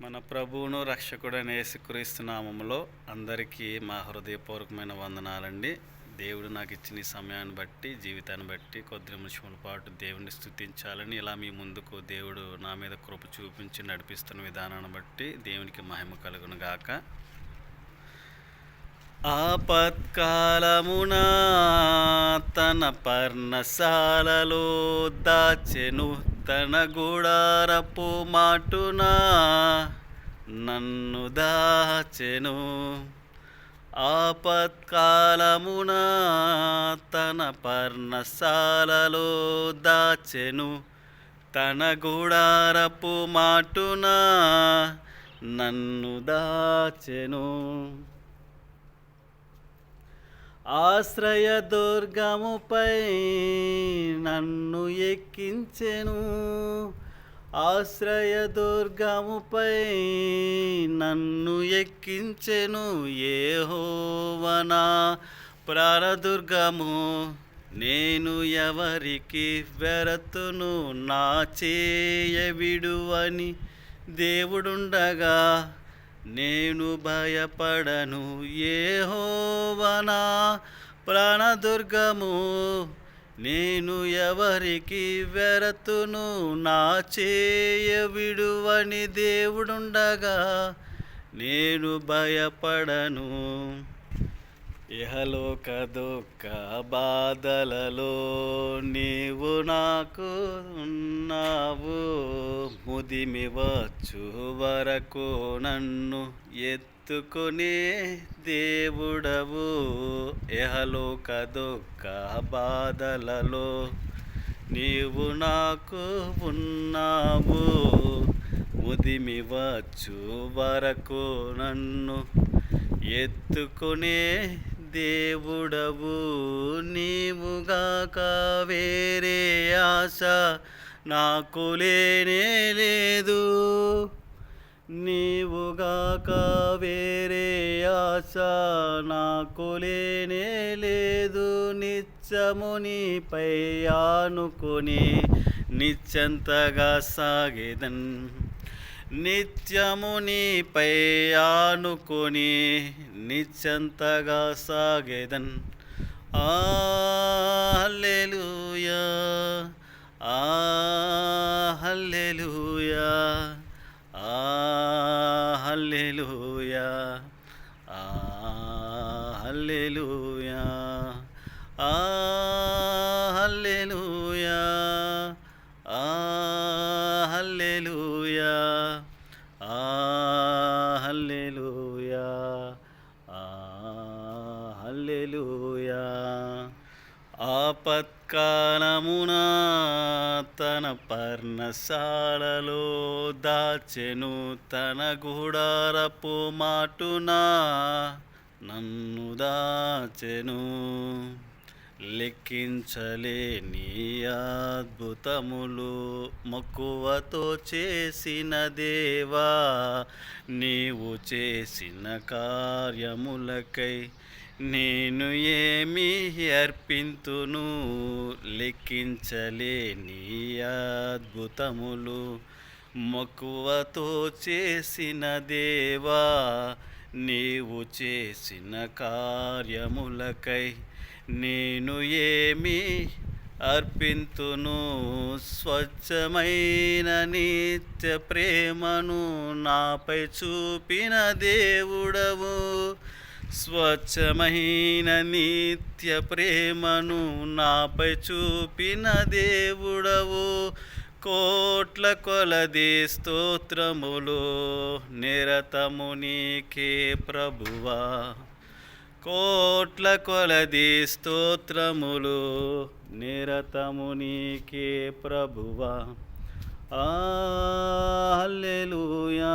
మన ప్రభువును రక్షకుడైన యేసుక్రీస్తు నామములో అందరికీ మా హృదయపూర్వకమైన వందనాలండి. దేవుడు నాకు ఇచ్చిన ఈ సమయాన్ని బట్టి జీవితాన్ని బట్టి కొద్ది నిమిషముల పాటు దేవుడిని స్థుతించాలని ఇలా మీ ముందుకు దేవుడు నా మీద కృప చూపించి నడిపిస్తున్న విధానాన్ని బట్టి దేవునికి మహిమ కలుగును గాక. ఆపత్కాలమున తన పర్ణశాలలో దాచెను తన గుడారపు మాటున నన్ను దాచెను. ఆపత్కాలమున తన పర్ణశాలలో దాచెను. తన గుడారపు మాటున నన్ను దాచెను. ఆశ్రయ దుర్గముపై నన్ను ఎక్కించెను. ఆశ్రయ దుర్గముపై నన్ను ఎక్కించెను. ఏ హోవనా ప్రారదుర్గము నేను ఎవరికి వెరతును? నా చేయ విడువని దేవుడుండగా నేను భయపడను ఏహోవనా ప్రాణదుర్గము నేను ఎవరికి వెరతును నా చేయ విడువని దేవుడుండగా నేను భయపడను. ఇహలోక దుఃఖ బాధలలో నీవు నాకు ఉన్నావు ముదిమి వచ్చు వరకు నన్ను ఎత్తుకునే దేవుడవు. ఇహలోక దుఃఖ బాధలలో నీవు నాకు ఉన్నావు. ముదిమి వచ్చు వరకు నన్ను ఎత్తుకునే దేవుడవు నీవుగాక వేరే ఆశ నాకు లేనే లేదు. నీవుగాక వేరే ఆశ నాకు లేనే లేదు. నిత్యము నీపై ఆనుకొని నిత్యంతగా సాగేదన్. నిత్యము నీపై ఆనుకొని నిత్యంతగా సాగేదన్. ఆహల్లెలుయా ఆహల్లెలుయా ఆహల్లెలుయా ఆహల్లెలుయా ఆ ఆపత్కాలమున తన పర్ణశాలలో దాచెను తన గుడారపు మాటున నన్ను దాచెను. లెక్కించలేని అద్భుతములు మక్కువతో చేసిన దేవా నీవు చేసిన కార్యములకై నేను ఏమి అర్పింతును? లెక్కించలేని అద్భుతములు. మక్కువతో చేసిన దేవా నీవు చేసిన కార్యములకై నేను ఏమి అర్పింతును? స్వచ్ఛమైన నిత్య ప్రేమను నాపై చూపిన దేవుడవు. స్వచ్ఛమైన నిత్య ప్రేమను నాపై చూపిన దేవుడవు. కోట్ల కొలది స్తోత్రములు నిరతము నీకే ప్రభువా. కోట్ల కొలది స్తోత్రములు నిరతము నీకే ప్రభువా. ఆ హల్లెలూయా.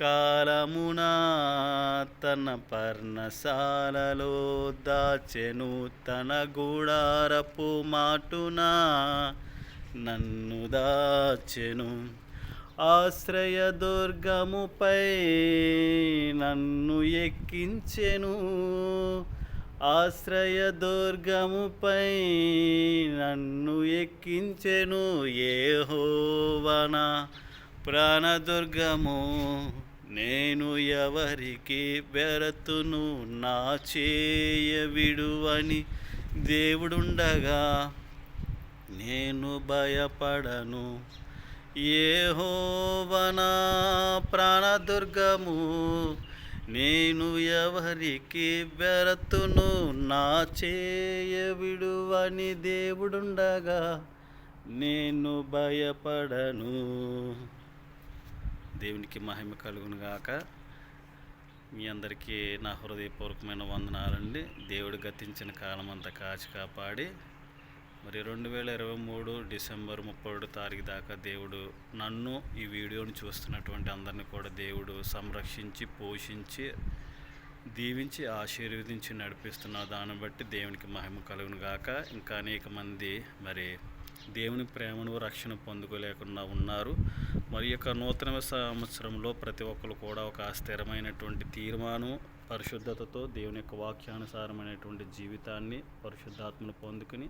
కాలమున తన పర్ణశాలలో దాచెను తన గూడారపు మాటున నన్ను దాచెను. ఆశ్రయదుర్గముపై నన్ను ఎక్కించెను. ఆశ్రయదుర్గముపై నన్ను ఎక్కించెను. ఏ ఏహోవన ప్రాణదుర్గము నేను ఎవరికి బెరతును నా చేయ విడువని దేవుడుండగా నేను భయపడను. ఏహోవనా ప్రాణదుర్గము నేను ఎవరికి బెరతును నా చేయ విడువని దేవుడుండగా నేను భయపడను. దేవునికి మహిమ కలుగును గాక మీ అందరికీ నా హృదయపూర్వకమైన వందనాలండి. దేవుడు గతించిన కాలం అంతా కాచి కాపాడి మరి రెండు వేల ఇరవై మూడు డిసెంబర్ ముప్పై తారీఖు దాకా దేవుడు నన్ను ఈ వీడియోని చూస్తున్నటువంటి అందరిని కూడా దేవుడు సంరక్షించి పోషించి దీవించి ఆశీర్వదించి నడిపిస్తున్న దాన్ని బట్టి దేవునికి మహిమ కలుగును గాక ఇంకా అనేక మంది మరి దేవుని ప్రేమను రక్షణ పొందుకోలేకుండా ఉన్నారు. మరి యొక్క నూతన సంవత్సరంలో ప్రతి ఒక్కరు కూడా ఒక స్థిరమైనటువంటి తీర్మానం పరిశుద్ధతతో దేవుని యొక్క వాక్యానుసారమైనటువంటి జీవితాన్ని పరిశుద్ధాత్మను పొందుకుని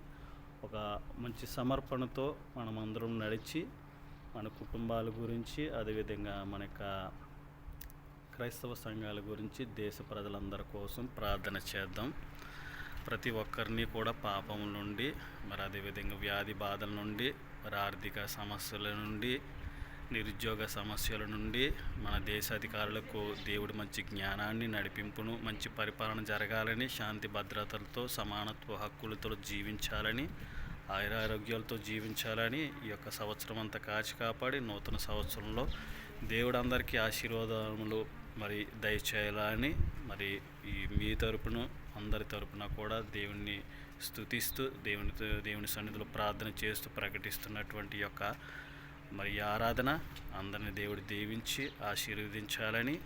ఒక మంచి సమర్పణతో మనమందరం నడిచి మన కుటుంబాల గురించి అదేవిధంగా మన యొక్క క్రైస్తవ సంఘాల గురించి దేశ ప్రజలందరి కోసం ప్రార్థన చేద్దాం. ప్రతి ఒక్కరిని కూడా పాపం నుండి మరి అదేవిధంగా వ్యాధి బాధల నుండి మరి ఆర్థిక సమస్యల నుండి నిరుద్యోగ సమస్యల నుండి మన దేశ అధికారులకు దేవుడి మంచి జ్ఞానాన్ని నడిపింపును మంచి పరిపాలన జరగాలని శాంతి భద్రతలతో సమానత్వ హక్కులతో జీవించాలని ఆయురారోగ్యాలతో జీవించాలని ఈ యొక్క సంవత్సరం అంతా కాచి కాపాడి నూతన సంవత్సరంలో దేవుడు అందరికీ ఆశీర్వాదములు మరి దయచేయాలని మరి ఈ మీ తరపున అందరి తరపున కూడా దేవుణ్ణి స్తుతిస్తూ దేవుని దేవుని సన్నిధిలో ప్రార్థన చేస్తూ ప్రకటిస్తున్నటువంటి యొక్క మరి ఆరాధన అందరిని దేవుడు దీవించి ఆశీర్వదించాలని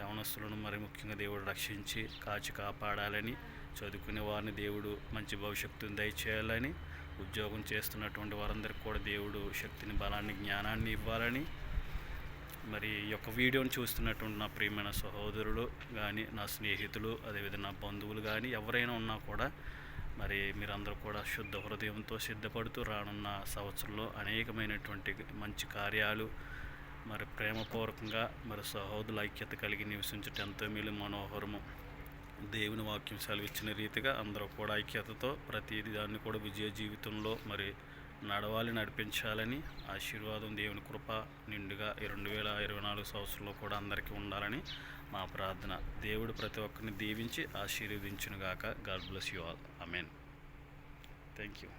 యవనస్తులను మరి ముఖ్యంగా దేవుడు రక్షించి కాచి కాపాడాలని చదువుకునే వారిని దేవుడు మంచి భవిష్యత్తుని దయచేయాలని ఉద్యోగం చేస్తున్నటువంటి వారందరికీ కూడా దేవుడు శక్తిని బలాన్ని జ్ఞానాన్ని ఇవ్వాలని మరి ఈ యొక్క వీడియోని చూస్తున్నటువంటి నా ప్రియమైన సహోదరులు కానీ నా స్నేహితులు అదేవిధంగా నా బంధువులు కానీ ఎవరైనా ఉన్నా కూడా మరి మీరందరూ కూడా శుద్ధ హృదయంతో సిద్ధపడుతూ రానున్న సంవత్సరంలో అనేకమైనటువంటి మంచి కార్యాలు మరి ప్రేమపూర్వకంగా మరి సహోదరుల ఐక్యత కలిగి నివసించటం ఎంతో మేలు మనోహరము. దేవుని వాక్యం సెలవిచ్చిన రీతిగా అందరూ కూడా ఐక్యతతో ప్రతి దాన్ని కూడా విజయ జీవితంలో మరి నడవాలి నడిపించాలని ఆశీర్వాదం దేవుని కృప నిండుగా ఈ రెండు వేల ఇరవై నాలుగు సంవత్సరంలో కూడా అందరికీ ఉండాలని మా ప్రార్థన. దేవుడు ప్రతి ఒక్కరిని దీవించి ఆశీర్వదించునుగాక. God bless you all. Amen thank you